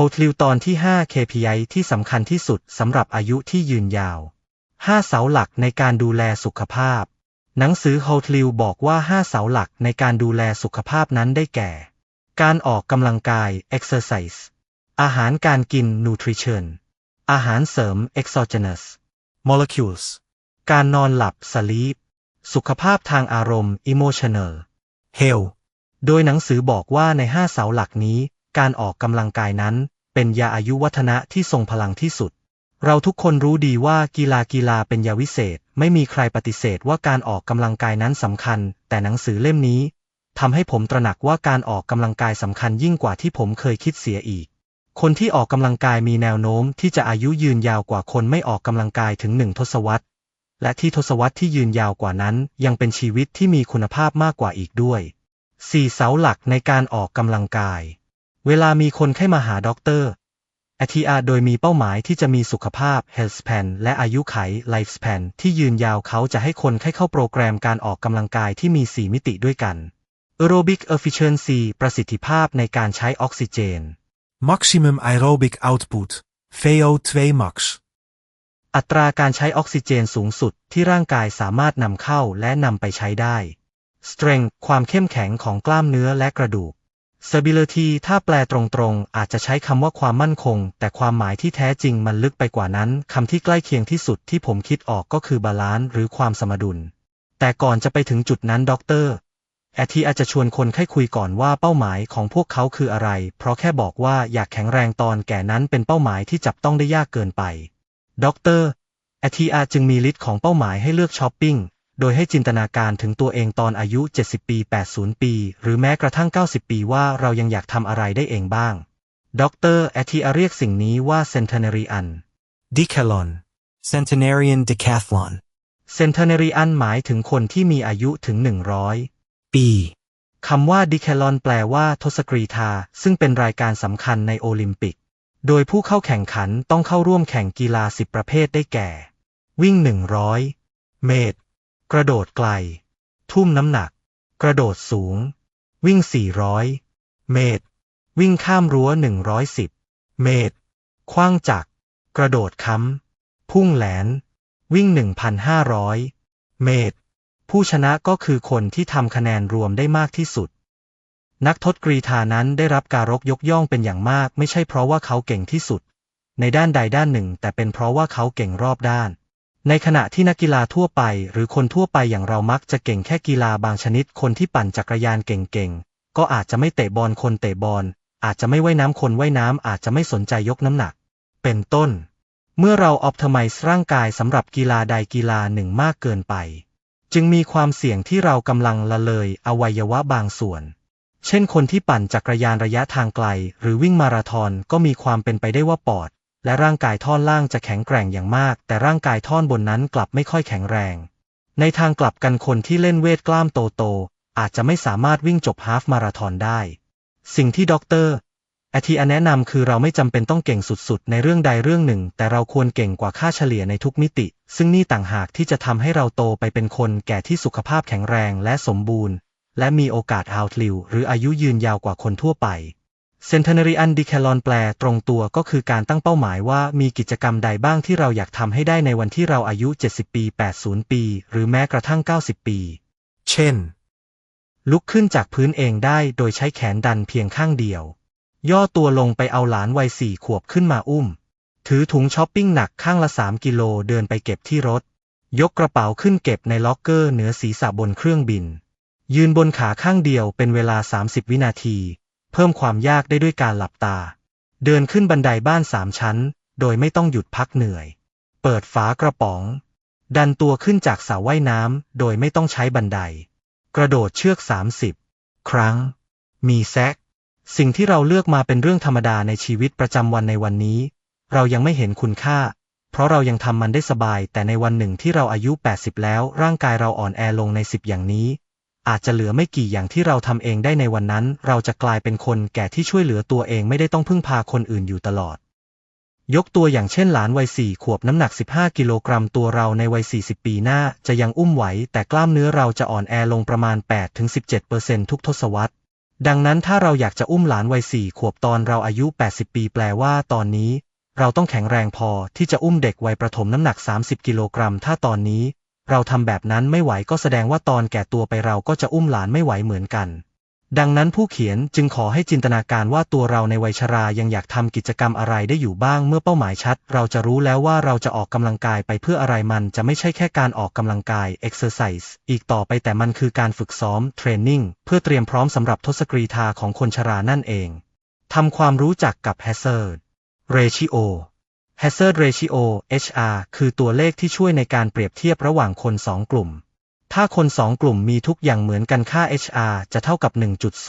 โฮทลิวตอนที่ 5 KPI ที่สำคัญที่สุดสำหรับอายุที่ยืนยาว 5 เสาหลักในการดูแลสุขภาพ หนังสือโฮทลิวบอกว่า 5 เสาหลักในการดูแลสุขภาพนั้นได้แก่ การออกกำลังกาย exercise อาหารการกิน nutrition อาหารเสริม exogenous molecules การนอนหลับ sleep สุขภาพทางอารมณ์ emotional health โดยหนังสือบอกว่าใน 5 เสาหลักนี้ การออกกำลังกายนั้น เป็นยาอายุวัฒนะที่ทรงพลังที่สุด เราทุกคนรู้ดีว่ากีฬากีฬาเป็นยาวิเศษ ไม่มีใครปฏิเสธว่าการออกกำลังกายนั้นสำคัญ แต่หนังสือเล่มนี้ทำให้ผมตระหนักว่าการออกกำลังกายสำคัญยิ่งกว่าที่ผมเคยคิดเสียอีก คนที่ออกกำลังกายมีแนวโน้มที่จะอายุยืนยาวกว่าคนไม่ออกกำลังกายถึงหนึ่งทศวรรษ และที่ทศวรรษที่ยืนยาวกว่านั้น ยังเป็นชีวิตที่มีคุณภาพมากกว่าอีกด้วยสี่เสาหลักในการออกกำลังกาย เวลามีคนเข้ามาหาด็อกเตอร์อทีอาโดยมีเป้าหมายที่จะมีสุขภาพ health span และอายุไข life span ที่ยืนยาวเขาจะให้คนให้เข้าโปรแกรมการออกกำลังกายที่มี 4 มิติด้วยกัน aerobic efficiency ประสิทธิภาพในการใช้ออกซิเจน Maximum aerobic output, VO2 max. อัตราการใช้ออกซิเจนสูงสุดที่ร่างกายสามารถนำเข้าและนำไปใช้ได้ strength ความเข้มแข็งของกล้ามเนื้อและกระดูก stability ถ้าแปลตรงๆ อาจจะใช้คำว่าความมั่นคง แต่ความหมายที่แท้จริงมันลึกไปกว่านั้น คำที่ใกล้เคียงที่สุดที่ผมคิดออกก็คือบาลานซ์หรือความสมดุล แต่ก่อนจะไปถึงจุดนั้นด็อกเตอร์แอทีอาจจะชวนคนให้คุยก่อนว่าเป้าหมายของพวกเขาคืออะไร เพราะแค่บอกว่าอยากแข็งแรงตอนแก่นั้นเป็นเป้าหมายที่จับต้องได้ยากเกินไปด็อกเตอร์แอทีอาจึงมีลิสต์ของเป้าหมายให้เลือกช้อปปิ้ง โดยให้จินตนาการถึงตัวเองตอนอายุ 70 ปี 80 ปี หรือแม้กระทั่ง 90 ปีว่าเรายังอยากทำอะไรได้เองบ้างด็อกเตอร์แอทีอาเรียกสิ่งนี้ว่า centenarian Decathlon. Centenarian Decathlon. centenarian หมายถึงคนที่มีอายุถึง 100 B. คำว่าดิแคลอนแปลว่าทศกรีธา ซึ่งเป็นรายการสำคัญในโอลิมปิก โดยผู้เข้าแข่งขันต้องเข้าร่วมแข่งกีฬา 10 ประเภทได้แก่ วิ่ง 100 เมตร กระโดดไกล ทุ่มน้ำหนัก กระโดดสูง วิ่ง 400 เมตร วิ่งข้ามรั้ว 110 เมตร คว้างจักร กระโดดค้ำ พุ่งแหลน วิ่ง 1,500 เมตร ผู้ชนะก็คือคนที่ทำคะแนนรวมได้มากที่สุด นักทศกรีธานั้นได้รับการกยกย่องเป็นอย่างมาก ไม่ใช่เพราะว่าเขาเก่งที่สุด ในด้านใดด้านหนึ่ง แต่เป็นเพราะว่าเขาเก่งรอบด้าน ในขณะที่นักกีฬาทั่วไป หรือคนทั่วไปอย่างเรามักจะเก่งแค่กีฬาบางชนิด คนที่ปั่นจักรยานเก่งๆ ก็อาจจะไม่เตะบอลคนเตะบอล อาจจะไม่ว่ายน้ำคนว่ายน้ำอาจจะไม่สนใจยกน้ำหนัก เป็นต้น เมื่อเราออ t ท m i z e ร่างกายสำหรับกีฬาใดกีฬาหนึ่งมากเกินไป จึงมีความเสี่ยงที่เรากำลังละเลยอวัยวะบางส่วน เช่นคนที่ปั่นจักรยานระยะทางไกล หรือวิ่งมาราธอนก็มีความเป็นไปได้ว่าปอด และร่างกายท่อนล่างจะแข็งแกร่งอย่างมาก แต่ร่างกายท่อนบนนั้นกลับไม่ค่อยแข็งแรง ในทางกลับกันคนที่เล่นเวทกล้ามโตๆอาจจะไม่สามารถวิ่งจบฮาฟมาราธอนได้ สิ่งที่ด็อกเตอร์แอทีอแนะนำคือเราไม่จำเป็นต้องเก่งสุดๆ ในเรื่องใดเรื่องหนึ่ง แต่เราควรเก่งกว่าค่าเฉลี่ยในทุกมิติ ซึ่งนี่ต่างหากที่จะทำให้เราโตไปเป็นคนแก่ที่สุขภาพแข็งแรงและสมบูรณ์ และมีโอกาสเอาทลิวหรืออายุยืนยาวกว่าคนทั่วไป Centenarian Decathlon แปลตรงตัวก็คือการตั้งเป้าหมายว่ามีกิจกรรมใดบ้างที่เราอยากทำให้ได้ในวันที่เราอายุ 70 ปี 80 ปี หรือแม้กระทั่ง 90 ปี เช่น ลุกขึ้นจากพื้นเองได้โดยใช้แขนดันเพียงข้างเดียว ย่อตัวลงไปเอาหลานวัยสี่ขวบขึ้นมาอุ้ม ถือถุงช้อปปิ้งหนักข้างละ 3 กิโลเดินไปเก็บที่รถ ยกกระเป๋าขึ้นเก็บในล็อกเกอร์เหนือศีรษะบนเครื่องบิน ยืนบนขาข้างเดียวเป็นเวลา 30 วินาที เพิ่มความยากได้ด้วยการหลับตา เดินขึ้นบันไดบ้านสามชั้น โดยไม่ต้องหยุดพักเหนื่อย เปิดฝากระป๋อง ดันตัวขึ้นจากสระว่ายน้ำโดยไม่ต้องใช้บันได กระโดดเชือก 30 ครั้ง มีแซก สิ่งที่เราเลือกมาเป็นเรื่องธรรมดาในชีวิตประจำวันในวันนี้ เรายังไม่เห็นคุณค่า เพราะเรายังทำมันได้สบาย แต่ในวันหนึ่งที่เราอายุ 80 แล้ว ร่างกายเราอ่อนแอลงใน 10 อย่างนี้ อาจจะเหลือไม่กี่อย่างที่เราทำเองได้ในวันนั้น เราจะกลายเป็นคนแก่ที่ช่วยเหลือตัวเองไม่ได้ต้องพึ่งพาคนอื่นอยู่ตลอด ยกตัวอย่างเช่นหลานวัยสี่ขวบน้ำหนัก 15 กิโลกรัมตัวเราในวัย 40 ปีหน้า จะยังอุ้มไหว แต่กล้ามเนื้อเราจะอ่อนแอลงประมาณ 8-17%ทุกทศวรรษดังนั้นถ้าเราอยากจะอุ้มหลานวัยสี่ขวบตอนเราอายุ 80 ปีแปลว่าตอนนี้ เราต้องแข็งแรงพอที่จะอุ้มเด็กวัยประถมน้ำหนัก 30 กิโลกรัม ถ้าตอนนี้ เราทำแบบนั้นไม่ไหวก็แสดงว่าตอนแก่ตัวไปเราก็จะอุ้มหลานไม่ไหวเหมือนกัน ดังนั้นผู้เขียนจึงขอให้จินตนาการว่าตัวเราในวัยชรายังอยากทำกิจกรรมอะไรได้อยู่บ้างเมื่อเป้าหมายชัด เราจะรู้แล้วว่าเราจะออกกำลังกายไปเพื่ออะไรมันจะไม่ใช่แค่การออกกำลังกาย exercise อีกต่อไปแต่มันคือการฝึกซ้อม training เพื่อเตรียมพร้อมสำหรับทศกรีธาของคนชรานั่นเองทำความรู้จักกับ hazard ratio hazard ratio HR คือตัวเลขที่ช่วยในการเปรียบเทียบระหว่างคนสองกลุ่ม ถ้าคนสองกลุ่มมีทุกอย่างเหมือนกันค่า HR จะเท่ากับ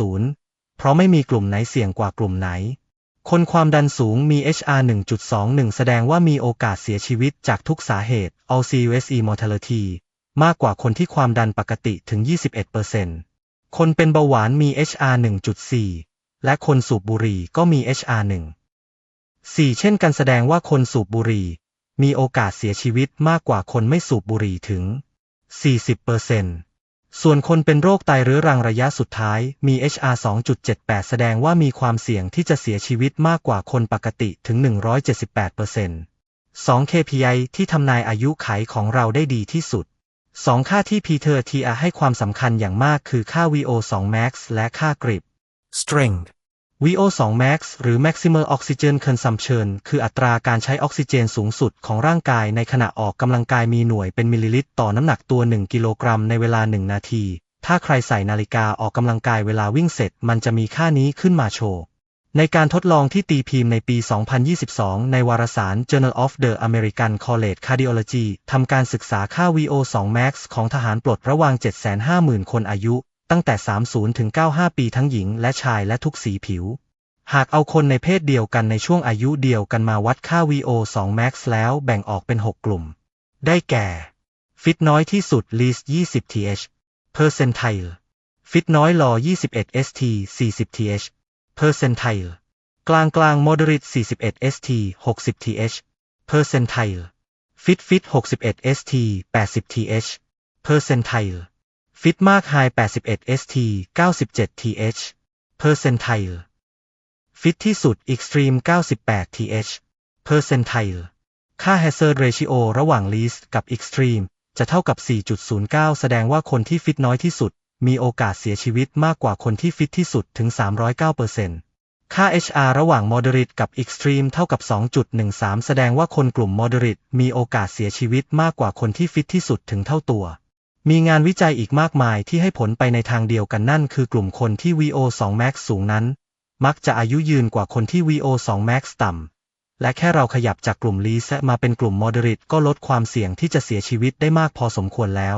1.0 เพราะไม่มีกลุ่มไหนเสี่ยงกว่ากลุ่มไหน คนความดันสูงมี HR 1.21 แสดงว่ามีโอกาสเสียชีวิตจากทุกสาเหตุ all CUSE mortality มากกว่าคนที่ความดันปกติถึง 21%คนเป็นเบาหวานมี HR 1.4 และคนสูบบุหรี่ก็มี HR 1 4 เช่นกันแสดงว่าคนสูบบุหรี่ มีโอกาสเสียชีวิตมากกว่าคนไม่สูบบุหรี่ถึง 40%ส่วนคนเป็นโรคไตเรื้อรังระยะสุดท้ายมี HR 2.78 แสดงว่ามีความเสี่ยงที่จะเสียชีวิตมากกว่าคนปกติถึง 178% 2 KPI ที่ทำนายอายุไขของเราได้ดีที่สุด 2 ค่าที่พีเทอร์ทีอาให้ความสำคัญอย่างมากคือค่า VO2 max และค่ากริบ strength, VO2 max หรือ maximal oxygen consumption คืออัตราการใช้ออกซิเจนสูงสุดของร่างกายในขณะออกกำลังกายมีหน่วยเป็นมิลลิลิตรต่อน้ำหนักตัว 1 กิโลกรัมในเวลา 1 นาที ถ้าใครใส่นาฬิกาออกกำลังกายเวลาวิ่งเสร็จ มันจะมีค่านี้ขึ้นมาโชว์ ในการทดลองที่ตีพิมพ์ในปี 2022 ในวารสาร Journal of the American College Cardiology ทำการศึกษาค่า VO2 max ของทหารปลดระวาง 750,000 คนอายุ ตั้งแต่ 30 ถึง 95 ปีทั้งหญิงและชายและทุกสีผิว หากเอาคนในเพศเดียวกันในช่วงอายุเดียวกันมาวัดค่า VO2 max แล้วแบ่งออกเป็น 6 กลุ่ม ได้แก่ ฟิตน้อยที่สุด least 20 th percentile ฟิตน้อยรอ21 st 40 th percentile กลางกลาง moderate 41 st 60 th percentile ฟิตฟิต61 st 80 th percentile ฟิตมาก high 81 st 97 th percentile ฟิตที่สุด extreme 98 th percentile ค่า hazard ratio ระหว่าง least กับ extreme จะเท่ากับ 4.09 แสดงว่าคนที่ฟิตน้อยที่สุด มีโอกาสเสียชีวิตมากกว่าคนที่ฟิตที่สุดถึง 309%ค่า HR ระหว่าง moderate กับ extreme เท่ากับ 2.13 แสดงว่าคนกลุ่ม moderate มีโอกาสเสียชีวิตมากกว่าคนที่ฟิตที่สุดถึงเท่าตัว มีงานวิจัยอีกมากมายที่ให้ผลไปในทางเดียวกันนั่นคือกลุ่มคนที่ VO2 max สูงนั้น มักจะอายุยืนกว่าคนที่ VO2 max ต่ำ และแค่เราขยับจากกลุ่ม least มาเป็นกลุ่ม moderate ก็ลดความเสี่ยงที่จะเสียชีวิตได้มากพอสมควรแล้ว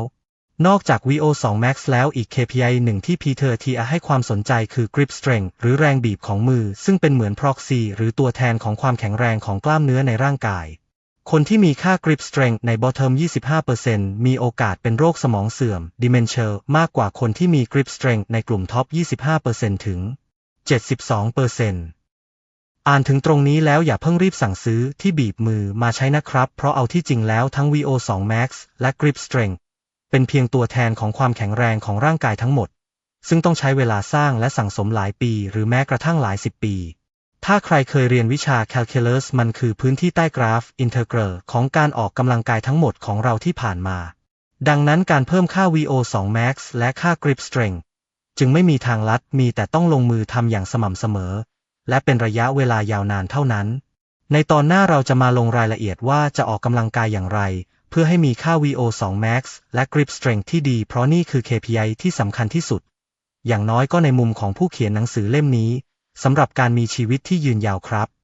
นอกจาก VO2 max แล้วอีก KPI หนึ่งที่ Peter T ให้ความสนใจคือ grip strength หรือแรงบีบของมือ ซึ่งเป็นเหมือน proxy หรือตัวแทนของความแข็งแรงของกล้ามเนื้อในร่างกาย คนที่มีค่า grip strength ใน bottom 25%มีโอกาสเป็นโรคสมองเสื่อม dementia มากกว่าคนที่มี grip strength ในกลุ่ม top 25%ถึง 72%อ่านถึงตรงนี้แล้วอย่าเพิ่งรีบสั่งซื้อที่บีบมือมาใช้นะครับ เพราะเอาที่จริงแล้วทั้ง VO2 max และ grip strength เป็นเพียงตัวแทนของความแข็งแรงของร่างกายทั้งหมด ซึ่งต้องใช้เวลาสร้างและสั่งสมหลายปี หรือแม้กระทั่งหลายสิบปี ถ้าใครเคยเรียนวิชา Calculus มันคือพื้นที่ใต้กราฟ Integral ของการออกกำลังกายทั้งหมดของเราที่ผ่านมา ดังนั้นการเพิ่มค่า VO2 max และค่า grip strength จึงไม่มีทางลัดมีแต่ต้องลงมือทำอย่างสม่ำเสมอ และเป็นระยะเวลายาวนานเท่านั้น ในตอนหน้าเราจะมาลงรายละเอียดว่าจะออกกำลังกายอย่างไร เพื่อให้มีค่า VO2 max และ grip strength ที่ดี เพราะนี่คือ KPI ที่สำคัญที่สุด อย่างน้อยก็ในมุมของผู้เขียนหนังสือเล่มนี้ สำหรับการมีชีวิตที่ยืนยาวครับ